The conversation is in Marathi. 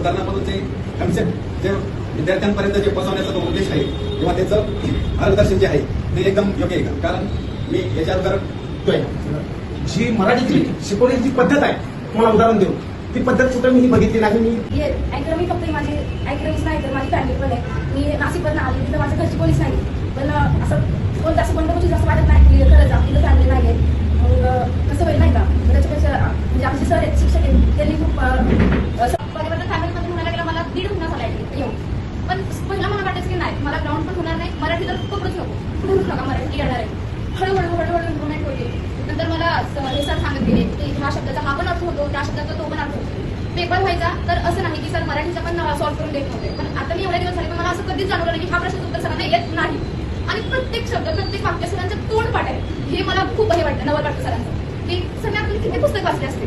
उदाहरणामधून जे कन्सेप्ट जे विद्यार्थ्यांपर्यंत जे पोहोचवण्याचा तो उद्देश आहे किंवा त्याचं मार्गदर्शन जे आहे ते एकदम योग्य आहे कारण मी याच्या अगोदर जी मराठीची शिकवण्याची जी पद्धत आहे तुम्हाला उदाहरण देऊ. ती पद्धत कुठं मी बघितली नाही मी ये अकॅडमी फक्त माझी अकॅडमीच नाही तर माझी फॅमिली पण आहे. मी नाशिकवरून आली तिथं माझ्या घरची कोणीच नाही. पण असं कोण जास्त कोणत्या गोष्टी जास्त वाटत नाही की खरंच आपली फॅमिली नाही आहे मग कसं होईल नाही का? त्याच्यापेक्षा म्हणजे आमचे सर की ग्राउंड पण होणार नाही. मराठी तर पकडूच नको कुठूनच नका मराठी येणार आहे. हळूहळू हळूहळू इम्प्रुव्हमेंट होते नंतर मला हे सर सांगत गेले की ह्या शब्दाचा हा पण अर्थ होतो त्या शब्दाचा तो पण अर्थ होतो. पेपर व्हायचा तर असं नाही की सर मराठीचा पण सॉल्व्ह करून देत नव्हते. पण आता मी एवढे दिवस झाले पण मला असं कधीच जाणवलं नाही की हा प्रश्न उत्तर सरांना येत नाही. आणि प्रत्येक शब्द प्रत्येक वाक्य सरांचं तोंड पाठ आहे हे मला खूप हे वाटतं नवल वाटतं सरांचं. की सर मी आपण किती पुस्तक वाचले असते